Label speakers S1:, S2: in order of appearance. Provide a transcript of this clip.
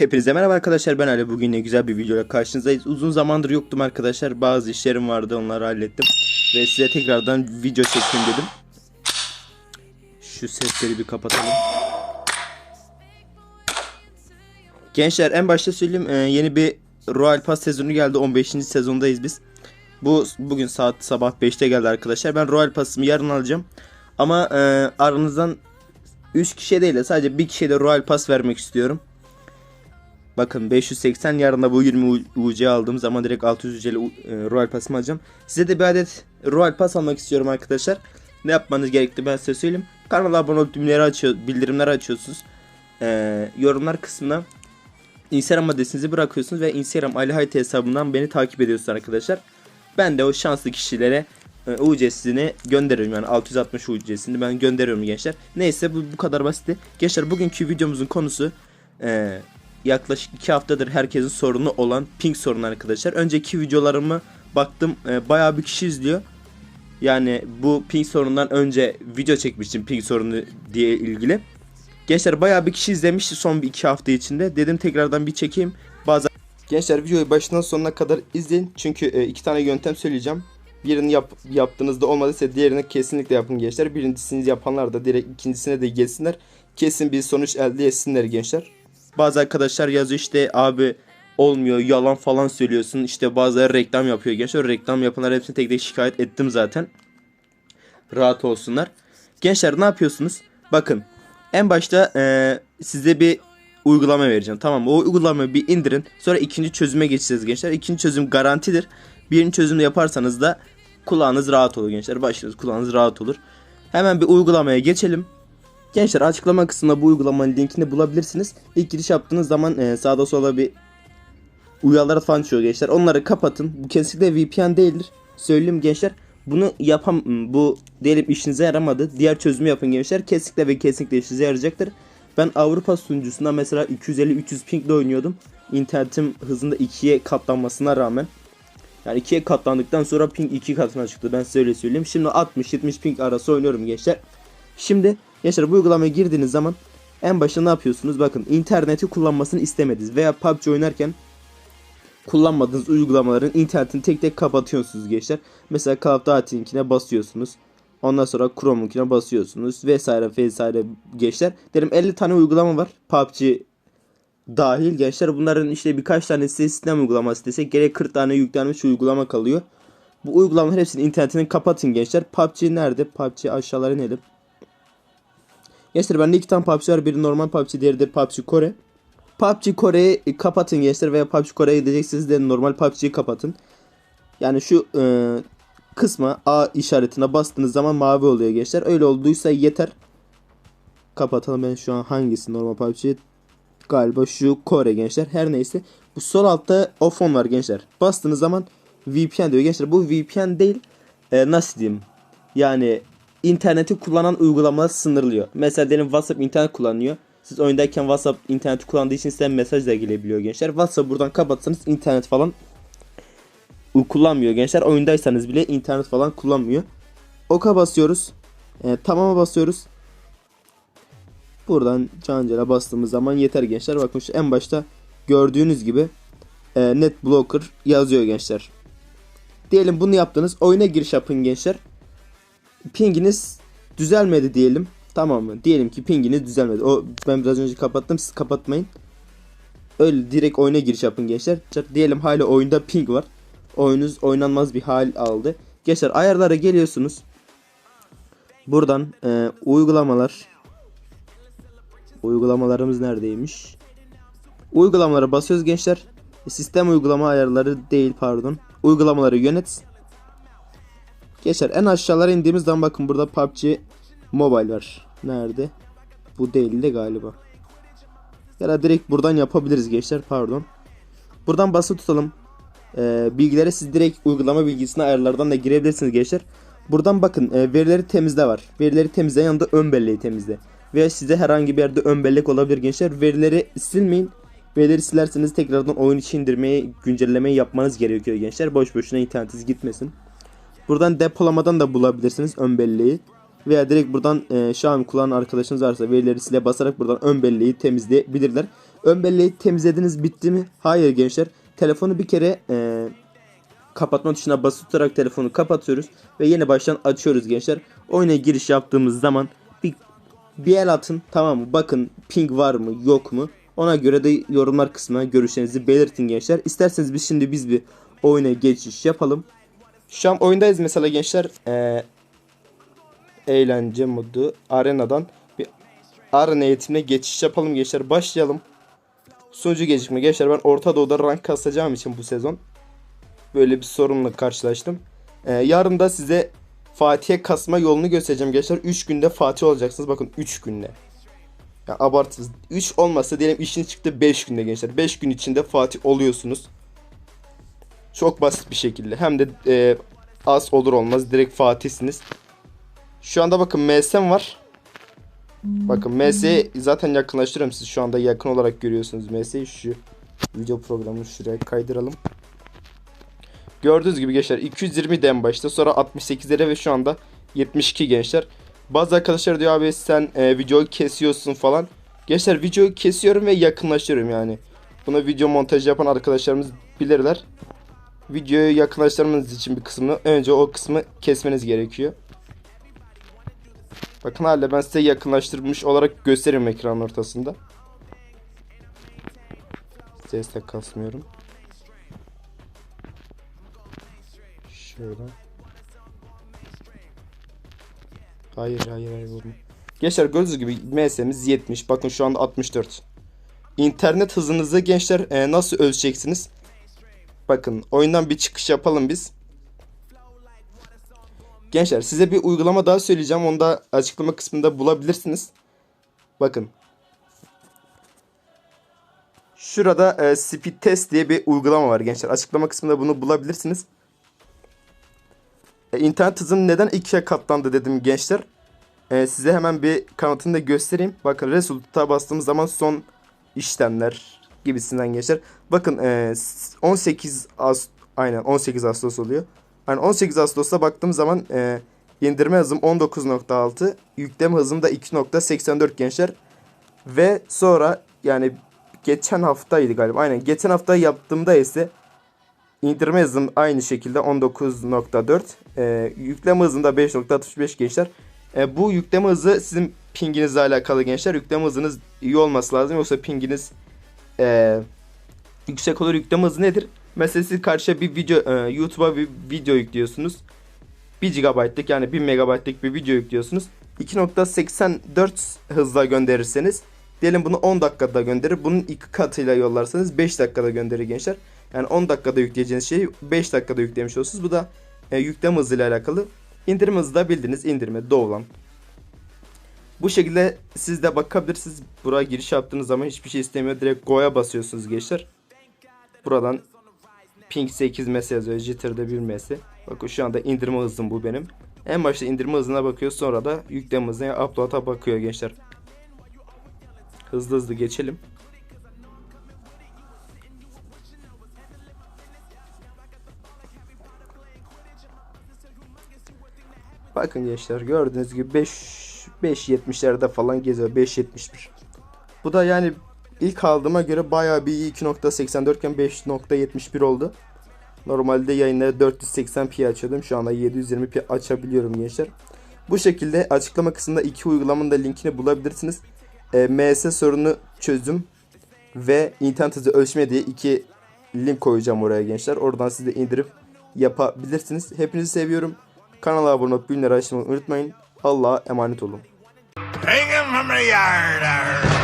S1: Hepinize merhaba arkadaşlar ben Ali. Bugün ne güzel bir videoyla karşınızdayız. Uzun zamandır yoktum arkadaşlar. Bazı işlerim vardı onları hallettim. Ve size tekrardan video çekeyim dedim. Şu sesleri bir kapatalım. Gençler en başta söyleyeyim e, yeni bir Royal Pass sezonu geldi. 15. sezondayız biz. Bu bugün saat sabah 5'te geldi arkadaşlar. Ben Royal Pass'ımı yarın alacağım. Ama e, aranızdan 3 kişiye değil de sadece bir kişiye de Royal Pass vermek istiyorum Bakın 580 yarın da bu 20 UC aldığım zaman direkt 600 UC'li e, Royal Pass'ımı alacağım. Size de bir adet Royal Pass almak istiyorum arkadaşlar. Ne yapmanız gerekli ben size söyleyeyim. Kanala abone olup açıyor, bildirimleri açıyorsunuz. Ee, yorumlar kısmına Instagram adresinizi bırakıyorsunuz ve Instagram Ali Hayat hesabından beni takip ediyorsunuz arkadaşlar. Ben de o şanslı kişilere e, UC'sini gönderiyorum yani 660 UC'sini ben gönderiyorum gençler. Neyse bu, bu kadar basitti. Gençler bugünkü videomuzun konusu e, yaklaşık 2 haftadır herkesin sorunu olan ping sorunu arkadaşlar. Önceki videolarımı baktım e, bayağı bir kişi izliyor. Yani bu ping sorunundan önce video çekmiştim ping sorunu diye ilgili. Gençler bayağı bir kişi izlemişti son bir iki hafta içinde. Dedim tekrardan bir çekeyim. Bazen Gençler videoyu başından sonuna kadar izleyin. Çünkü e, iki tane yöntem söyleyeceğim. Birini yap, yaptığınızda olmadıysa diğerini kesinlikle yapın gençler. Birincisini yapanlar da direkt ikincisine de gelsinler. Kesin bir sonuç elde etsinler gençler. Bazı arkadaşlar yazıyor işte abi olmuyor yalan falan söylüyorsun. İşte bazıları reklam yapıyor gençler. Reklam yapanlar hepsini tek tek şikayet ettim zaten. Rahat olsunlar. Gençler ne yapıyorsunuz? Bakın en başta eee, size bir uygulama vereceğim. Tamam? O uygulamayı bir indirin. Sonra ikinci çözüme geçeceğiz gençler. İkinci çözüm garantidir. Birinci çözümü yaparsanız da kulağınız rahat olur gençler. Başınız kulağınız rahat olur. Hemen bir uygulamaya geçelim. Gençler açıklama kısmında bu uygulamanın linkini bulabilirsiniz. İlk giriş yaptığınız zaman e, sağda sola bir uyarılar falan çıkıyor gençler. Onları kapatın. Bu kesinlikle VPN değildir. Söyleyeyim gençler. Bunu yapam bu diyelim işinize yaramadı. Diğer çözümü yapın gençler. Kesinlikle ve kesinlikle işinize yarayacaktır. Ben Avrupa sunucusunda mesela 250-300 pingle oynuyordum. İnternetim hızında ikiye katlanmasına rağmen. Yani ikiye katlandıktan sonra ping iki katına çıktı. Ben size öyle söyleyeyim. Şimdi 60-70 ping arası oynuyorum gençler. Şimdi gençler bu uygulamaya girdiğiniz zaman en başta ne yapıyorsunuz? Bakın interneti kullanmasını istemediniz veya PUBG oynarken kullanmadığınız uygulamaların internetini tek tek kapatıyorsunuz gençler. Mesela Call of Duty'ninkine basıyorsunuz. Ondan sonra Chrome'unkine basıyorsunuz vesaire vesaire gençler. Derim 50 tane uygulama var. PUBG dahil gençler. Bunların işte birkaç tanesi sistem uygulaması desek gerek 40 tane yüklenmiş uygulama kalıyor. Bu uygulamaların hepsini internetini kapatın gençler. PUBG nerede? PUBG aşağılara inelim. Gençler bende iki tane PUBG var. Biri normal PUBG, diğeri de PUBG Kore. PUBG Kore'yi kapatın gençler veya PUBG Kore'ye gideceksiniz de normal PUBG'yi kapatın. Yani şu e, kısma A işaretine bastığınız zaman mavi oluyor gençler. Öyle olduysa yeter. Kapatalım ben şu an hangisi normal PUBG? Galiba şu Kore gençler. Her neyse. Bu sol altta o fon var gençler. Bastığınız zaman VPN diyor gençler. Bu VPN değil. E, nasıl diyeyim? Yani interneti kullanan uygulamalar sınırlıyor. Mesela diyelim WhatsApp internet kullanıyor. Siz oyundayken WhatsApp interneti kullandığı için size mesaj da gelebiliyor gençler. WhatsApp buradan kapatsanız internet falan kullanmıyor gençler. Oyundaysanız bile internet falan kullanmıyor. Oka basıyoruz. E, tamama basıyoruz. Buradan cancela bastığımız zaman yeter gençler. Bakın şu en başta gördüğünüz gibi e, net blocker yazıyor gençler. Diyelim bunu yaptınız. Oyuna giriş yapın gençler. Pinginiz düzelmedi diyelim. Tamam mı? Diyelim ki pinginiz düzelmedi. O ben biraz önce kapattım. Siz kapatmayın. Öyle direkt oyuna giriş yapın gençler. Diyelim hala oyunda ping var. Oyunuz oynanmaz bir hal aldı. Gençler ayarlara geliyorsunuz. Buradan e, uygulamalar Uygulamalarımız neredeymiş? Uygulamalara basıyoruz gençler. Sistem uygulama ayarları değil pardon. Uygulamaları yönet. Gençler en aşağılara indiğimiz zaman bakın burada PUBG Mobile var. Nerede? Bu değil de galiba. Ya da direkt buradan yapabiliriz gençler pardon. Buradan basılı tutalım. Ee, bilgilere siz direkt uygulama bilgisine ayarlardan da girebilirsiniz gençler. Buradan bakın e, verileri temizle var. Verileri temizle yanında ön belleği temizle. Veya size herhangi bir yerde ön bellek olabilir gençler. Verileri silmeyin. Verileri silerseniz tekrardan oyun içi indirmeyi, güncellemeyi yapmanız gerekiyor gençler. Boş boşuna internetiniz gitmesin. Buradan depolamadan da bulabilirsiniz ön belleği. Veya direkt buradan e, Xiaomi kullanan arkadaşınız varsa verileri sile basarak buradan ön belleği temizleyebilirler. Ön belleği temizlediniz bitti mi? Hayır gençler. Telefonu bir kere e, kapatma tuşuna basılı tutarak telefonu kapatıyoruz ve yeni baştan açıyoruz gençler. Oyuna giriş yaptığımız zaman bir, bir el atın tamam mı? Bakın ping var mı yok mu? Ona göre de yorumlar kısmına görüşlerinizi belirtin gençler. İsterseniz biz şimdi biz bir oyuna geçiş yapalım. Şu an oyundayız mesela gençler. Ee, eğlence modu arenadan bir arena eğitimine geçiş yapalım gençler. Başlayalım. Sunucu gecikme. Gençler ben Orta Doğu'da rank kasacağım için bu sezon böyle bir sorunla karşılaştım. Ee, yarın da size Fatih'e kasma yolunu göstereceğim gençler. 3 günde Fatih olacaksınız. Bakın 3 günde. Ya abartısız. 3 olmasa diyelim işin çıktı 5 günde gençler. 5 gün içinde Fatih oluyorsunuz. Çok basit bir şekilde. Hem de e, az olur olmaz direkt Fatih'siniz. Şu anda bakın MS'm var. Bakın MS'yi zaten yakınlaştırıyorum. Siz şu anda yakın olarak görüyorsunuz MS'yi. Şu video programını şuraya kaydıralım. Gördüğünüz gibi gençler 220 den başta sonra 68'lere ve şu anda 72 gençler. Bazı arkadaşlar diyor abi sen e, videoyu kesiyorsun falan. Gençler videoyu kesiyorum ve yakınlaştırıyorum yani. Buna video montaj yapan arkadaşlarımız bilirler. Videoyu yakınlaştırmanız için bir kısmını önce o kısmı kesmeniz gerekiyor. Bakın hala ben size yakınlaştırmış olarak göstereyim ekranın ortasında. Ses de kasmıyorum. Şöyle. Hayır hayır hayır vurma. Gençler gördüğünüz gibi MS'miz 70. Bakın şu anda 64. İnternet hızınızı gençler e, nasıl ölçeceksiniz? Bakın oyundan bir çıkış yapalım biz. Gençler size bir uygulama daha söyleyeceğim. Onu da açıklama kısmında bulabilirsiniz. Bakın. Şurada e, Speed Test diye bir uygulama var gençler. Açıklama kısmında bunu bulabilirsiniz. E, internet hızım neden ikiye katlandı dedim gençler. E, size hemen bir kanıtını da göstereyim. Bakın Result'a bastığımız zaman son işlemler gibisinden gençler. Bakın e, 18 Ağustos aynen 18 Ağustos oluyor. Yani 18 Ağustos'ta baktığım zaman e, indirme hızım 19.6, yükleme hızım da 2.84 gençler. Ve sonra yani geçen haftaydı galiba. Aynen geçen hafta yaptığımda ise indirme hızım aynı şekilde 19.4. E, yükleme hızım da 5.65 gençler. E, bu yükleme hızı sizin pinginizle alakalı gençler. Yükleme hızınız iyi olması lazım. Yoksa pinginiz e, yüksek olur. Yükleme hızı nedir? Mesela siz karşıya bir video e, YouTube'a bir video yüklüyorsunuz. 1 GB'lık yani 1 MB'lık bir video yüklüyorsunuz. 2.84 hızla gönderirseniz diyelim bunu 10 dakikada gönderir. Bunun iki katıyla yollarsanız 5 dakikada gönderir gençler. Yani 10 dakikada yükleyeceğiniz şeyi 5 dakikada yüklemiş olursunuz. Bu da e, yükleme hızıyla alakalı. İndirme hızı da bildiğiniz indirme doğulan. Bu şekilde siz de bakabilirsiniz. Buraya giriş yaptığınız zaman hiçbir şey istemiyor. Direkt Go'ya basıyorsunuz gençler. Buradan ping 8 ms yazıyor. Jitter'da 1 ms. Bakın şu anda indirme hızım bu benim. En başta indirme hızına bakıyor. Sonra da yükleme hızına upload'a bakıyor gençler. Hızlı hızlı geçelim. Bakın gençler gördüğünüz gibi 5 5.70'lerde falan geziyor. 5.71. Bu da yani ilk aldığıma göre bayağı bir iyi 2.84 iken 5.71 oldu. Normalde yayınları 480p açıyordum. Şu anda 720p açabiliyorum gençler. Bu şekilde açıklama kısmında iki uygulamanın da linkini bulabilirsiniz. E, MS sorunu çözüm ve internet hızı ölçme diye iki link koyacağım oraya gençler. Oradan siz de indirip yapabilirsiniz. Hepinizi seviyorum. Kanala abone olup bildirimleri açmayı unutmayın. Allah'a emanet olun.
S2: Hang him from the yard.